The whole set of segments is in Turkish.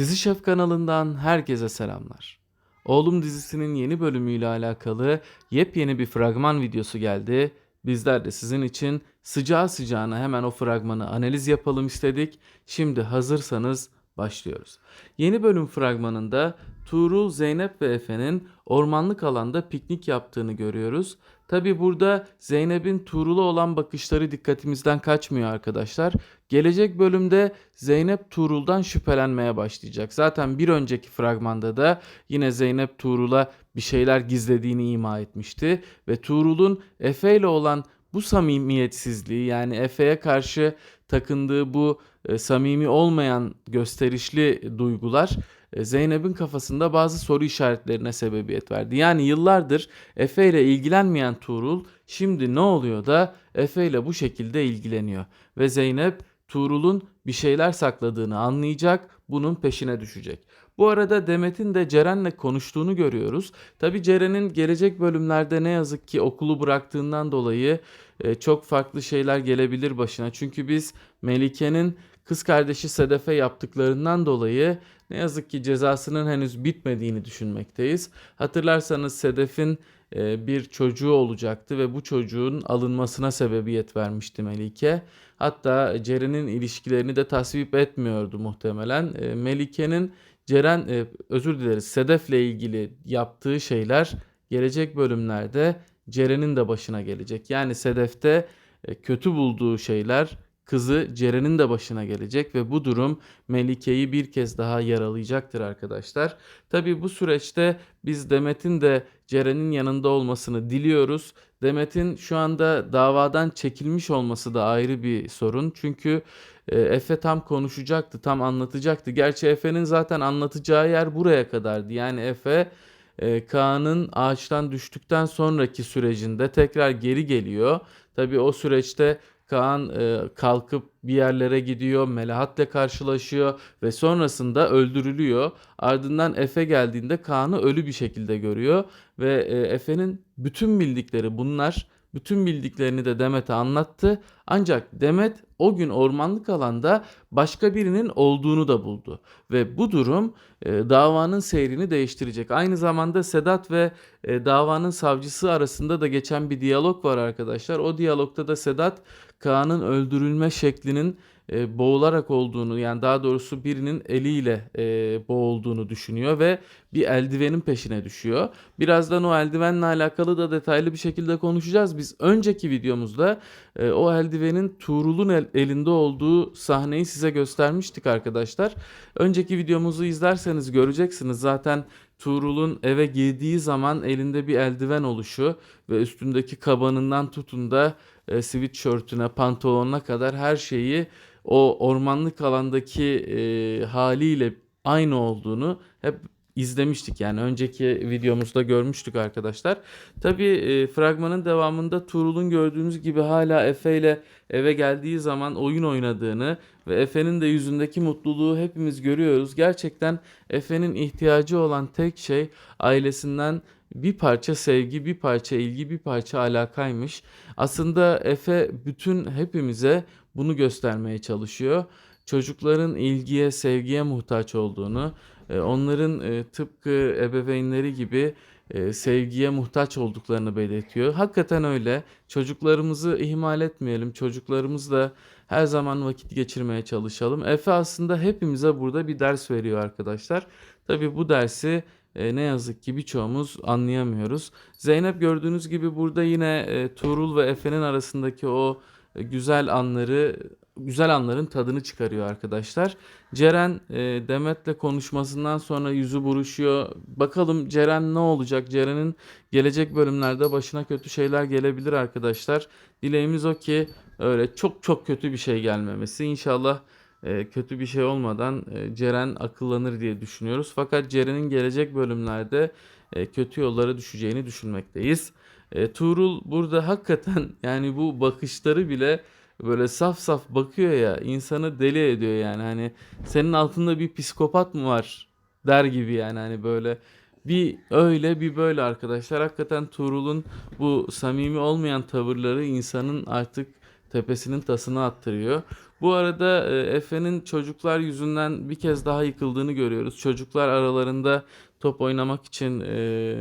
Dizi Şef kanalından herkese selamlar. Oğlum dizisinin yeni bölümüyle alakalı yepyeni bir fragman videosu geldi. Bizler de sizin için sıcağı sıcağına hemen o fragmanı analiz yapalım istedik. Şimdi hazırsanız başlıyoruz. Yeni bölüm fragmanında Tuğrul, Zeynep ve Efe'nin ormanlık alanda piknik yaptığını görüyoruz. Tabi burada Zeynep'in Tuğrul'a olan bakışları dikkatimizden kaçmıyor arkadaşlar. Gelecek bölümde Zeynep Tuğrul'dan şüphelenmeye başlayacak. Zaten bir önceki fragmanda da yine Zeynep Tuğrul'a bir şeyler gizlediğini ima etmişti. Ve Tuğrul'un Efe ile olan bu samimiyetsizliği yani Efe'ye karşı takındığı bu e, samimi olmayan gösterişli duygular Zeynep'in kafasında bazı soru işaretlerine sebebiyet verdi. Yani yıllardır Efe ile ilgilenmeyen Tuğrul şimdi ne oluyor da Efe ile bu şekilde ilgileniyor. Ve Zeynep Tuğrul'un bir şeyler sakladığını anlayacak, bunun peşine düşecek. Bu arada Demet'in de Ceren'le konuştuğunu görüyoruz. Tabi Ceren'in gelecek bölümlerde ne yazık ki okulu bıraktığından dolayı e, çok farklı şeyler gelebilir başına. Çünkü biz Melike'nin kız kardeşi Sedef'e yaptıklarından dolayı ne yazık ki cezasının henüz bitmediğini düşünmekteyiz. Hatırlarsanız Sedef'in e, bir çocuğu olacaktı ve bu çocuğun alınmasına sebebiyet vermişti Melike. Hatta Ceren'in ilişkilerini de tasvip etmiyordu muhtemelen. E, Melike'nin Ceren e, özür dileriz Sedef'le ilgili yaptığı şeyler gelecek bölümlerde Ceren'in de başına gelecek. Yani Sedef'te kötü bulduğu şeyler kızı Ceren'in de başına gelecek ve bu durum Melike'yi bir kez daha yaralayacaktır arkadaşlar. Tabi bu süreçte biz Demet'in de Ceren'in yanında olmasını diliyoruz. Demet'in şu anda davadan çekilmiş olması da ayrı bir sorun. Çünkü e, Efe tam konuşacaktı, tam anlatacaktı. Gerçi Efe'nin zaten anlatacağı yer buraya kadardı. Yani Efe e, Kaan'ın ağaçtan düştükten sonraki sürecinde tekrar geri geliyor. Tabii o süreçte Kaan e, kalkıp bir yerlere gidiyor, Melahat'le karşılaşıyor ve sonrasında öldürülüyor. Ardından Efe geldiğinde Kaan'ı ölü bir şekilde görüyor ve e, Efe'nin bütün bildikleri bunlar. Bütün bildiklerini de Demet'e anlattı. Ancak Demet o gün ormanlık alanda başka birinin olduğunu da buldu. Ve bu durum e, davanın seyrini değiştirecek. Aynı zamanda Sedat ve e, davanın savcısı arasında da geçen bir diyalog var arkadaşlar. O diyalogda da Sedat Kaan'ın öldürülme şeklinin e, boğularak olduğunu yani daha doğrusu birinin eliyle e, boğulduğunu düşünüyor ve bir eldivenin peşine düşüyor. Birazdan o eldivenle alakalı da detaylı bir şekilde konuşacağız. Biz önceki videomuzda e, o eldivenin Tuğrul'un el, elinde olduğu sahneyi size göstermiştik arkadaşlar. Önceki videomuzu izlerseniz göreceksiniz zaten Tuğrul'un eve girdiği zaman elinde bir eldiven oluşu ve üstündeki kabanından tutun da e, sweatshirtüne, pantolonuna kadar her şeyi o ormanlık alandaki e, haliyle aynı olduğunu hep izlemiştik. Yani önceki videomuzda görmüştük arkadaşlar. Tabi e, fragmanın devamında Tuğrul'un gördüğünüz gibi hala Efe ile eve geldiği zaman oyun oynadığını ve Efe'nin de yüzündeki mutluluğu hepimiz görüyoruz. Gerçekten Efe'nin ihtiyacı olan tek şey ailesinden bir parça sevgi, bir parça ilgi, bir parça alakaymış. Aslında Efe bütün hepimize bunu göstermeye çalışıyor. Çocukların ilgiye, sevgiye muhtaç olduğunu, e, onların e, tıpkı ebeveynleri gibi e, sevgiye muhtaç olduklarını belirtiyor. Hakikaten öyle. Çocuklarımızı ihmal etmeyelim. Çocuklarımızla her zaman vakit geçirmeye çalışalım. Efe aslında hepimize burada bir ders veriyor arkadaşlar. Tabi bu dersi ne yazık ki birçoğumuz anlayamıyoruz. Zeynep gördüğünüz gibi burada yine Tuğrul ve Efe'nin arasındaki o güzel anları güzel anların tadını çıkarıyor arkadaşlar. Ceren e, Demet'le konuşmasından sonra yüzü buruşuyor. Bakalım Ceren ne olacak? Ceren'in gelecek bölümlerde başına kötü şeyler gelebilir arkadaşlar. Dileğimiz o ki öyle çok çok kötü bir şey gelmemesi. İnşallah e, kötü bir şey olmadan e, Ceren akıllanır diye düşünüyoruz. Fakat Ceren'in gelecek bölümlerde e, kötü yollara düşeceğini düşünmekteyiz. E, Tuğrul burada hakikaten yani bu bakışları bile böyle saf saf bakıyor ya insanı deli ediyor yani hani senin altında bir psikopat mı var der gibi yani hani böyle bir öyle bir böyle arkadaşlar hakikaten Tuğrul'un bu samimi olmayan tavırları insanın artık tepesinin tasını attırıyor. Bu arada e, Efe'nin çocuklar yüzünden bir kez daha yıkıldığını görüyoruz. Çocuklar aralarında top oynamak için e,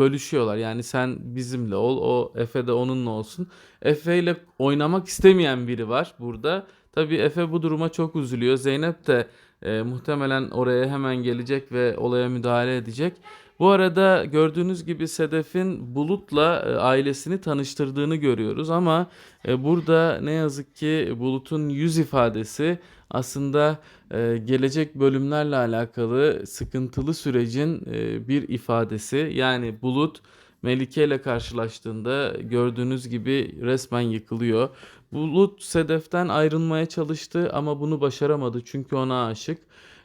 bölüşüyorlar. Yani sen bizimle ol, o Efe de onunla olsun. Efe ile oynamak istemeyen biri var burada. Tabii Efe bu duruma çok üzülüyor. Zeynep de e, muhtemelen oraya hemen gelecek ve olaya müdahale edecek. Bu arada gördüğünüz gibi Sedef'in Bulut'la e, ailesini tanıştırdığını görüyoruz ama e, burada ne yazık ki Bulut'un yüz ifadesi aslında e, gelecek bölümlerle alakalı sıkıntılı sürecin e, bir ifadesi. Yani Bulut Melike ile karşılaştığında gördüğünüz gibi resmen yıkılıyor. Bulut Sedef'ten ayrılmaya çalıştı ama bunu başaramadı çünkü ona aşık.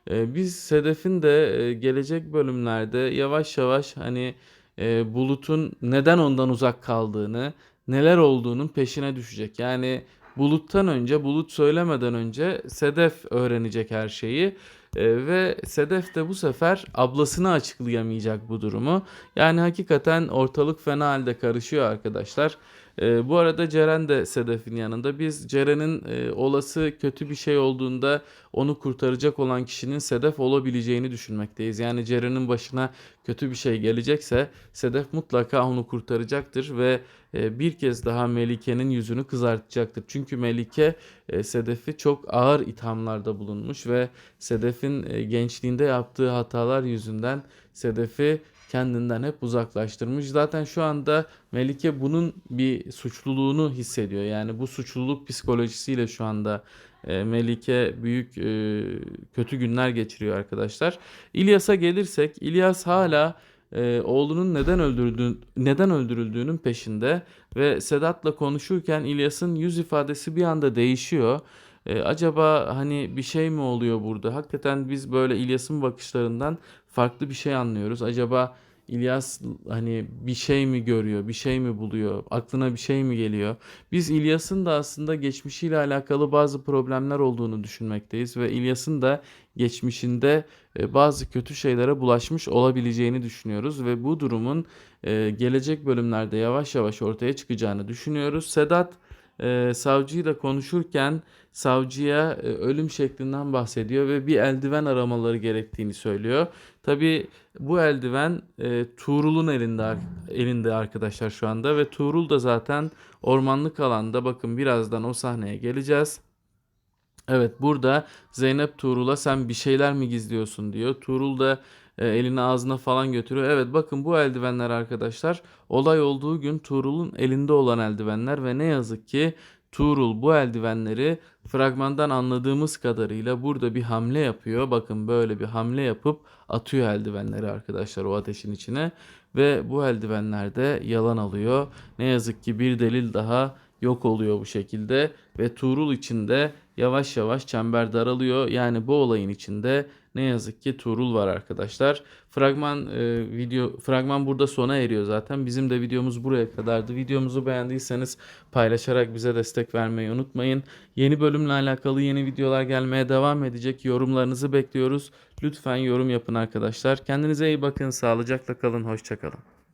Ee, biz Sedef'in de e, gelecek bölümlerde yavaş yavaş hani e, Bulut'un neden ondan uzak kaldığını, neler olduğunun peşine düşecek. Yani Bulut'tan önce, Bulut söylemeden önce Sedef öğrenecek her şeyi. E, ve Sedef de bu sefer ablasına açıklayamayacak bu durumu. Yani hakikaten ortalık fena halde karışıyor arkadaşlar. E, bu arada Ceren de Sedef'in yanında. Biz Ceren'in e, olası kötü bir şey olduğunda onu kurtaracak olan kişinin Sedef olabileceğini düşünmekteyiz. Yani Ceren'in başına kötü bir şey gelecekse Sedef mutlaka onu kurtaracaktır ve e, bir kez daha Melike'nin yüzünü kızartacaktır. Çünkü Melike e, Sedef'i çok ağır ithamlarda bulunmuş ve Sedef'in e, gençliğinde yaptığı hatalar yüzünden Sedef'i kendinden hep uzaklaştırmış. Zaten şu anda Melike bunun bir suçluluğunu hissediyor. Yani bu suçluluk psikolojisiyle şu anda e, Melike büyük e, kötü günler geçiriyor arkadaşlar. İlyas'a gelirsek İlyas hala e, oğlunun neden öldürüldüğün neden öldürüldüğünün peşinde ve Sedat'la konuşurken İlyas'ın yüz ifadesi bir anda değişiyor. E, acaba hani bir şey mi oluyor burada? Hakikaten biz böyle İlyas'ın bakışlarından farklı bir şey anlıyoruz. Acaba İlyas hani bir şey mi görüyor, bir şey mi buluyor, aklına bir şey mi geliyor? Biz İlyas'ın da aslında geçmişiyle alakalı bazı problemler olduğunu düşünmekteyiz ve İlyas'ın da geçmişinde e, bazı kötü şeylere bulaşmış olabileceğini düşünüyoruz ve bu durumun e, gelecek bölümlerde yavaş yavaş ortaya çıkacağını düşünüyoruz. Sedat e, savcıyla konuşurken savcıya e, ölüm şeklinden bahsediyor ve bir eldiven aramaları gerektiğini söylüyor. Tabi bu eldiven e, Tuğrul'un elinde elinde arkadaşlar şu anda ve Tuğrul da zaten ormanlık alanda bakın birazdan o sahneye geleceğiz. Evet burada Zeynep Tuğrul'a sen bir şeyler mi gizliyorsun diyor. Tuğrul da e, elini ağzına falan götürüyor. Evet bakın bu eldivenler arkadaşlar olay olduğu gün Tuğrul'un elinde olan eldivenler ve ne yazık ki Tuğrul bu eldivenleri fragmandan anladığımız kadarıyla burada bir hamle yapıyor. Bakın böyle bir hamle yapıp atıyor eldivenleri arkadaşlar o ateşin içine ve bu eldivenler de yalan alıyor. Ne yazık ki bir delil daha yok oluyor bu şekilde ve Tuğrul içinde yavaş yavaş çember daralıyor. Yani bu olayın içinde ne yazık ki Tuğrul var arkadaşlar. Fragman e, video fragman burada sona eriyor zaten. Bizim de videomuz buraya kadardı. Videomuzu beğendiyseniz paylaşarak bize destek vermeyi unutmayın. Yeni bölümle alakalı yeni videolar gelmeye devam edecek. Yorumlarınızı bekliyoruz. Lütfen yorum yapın arkadaşlar. Kendinize iyi bakın. Sağlıcakla kalın. Hoşçakalın.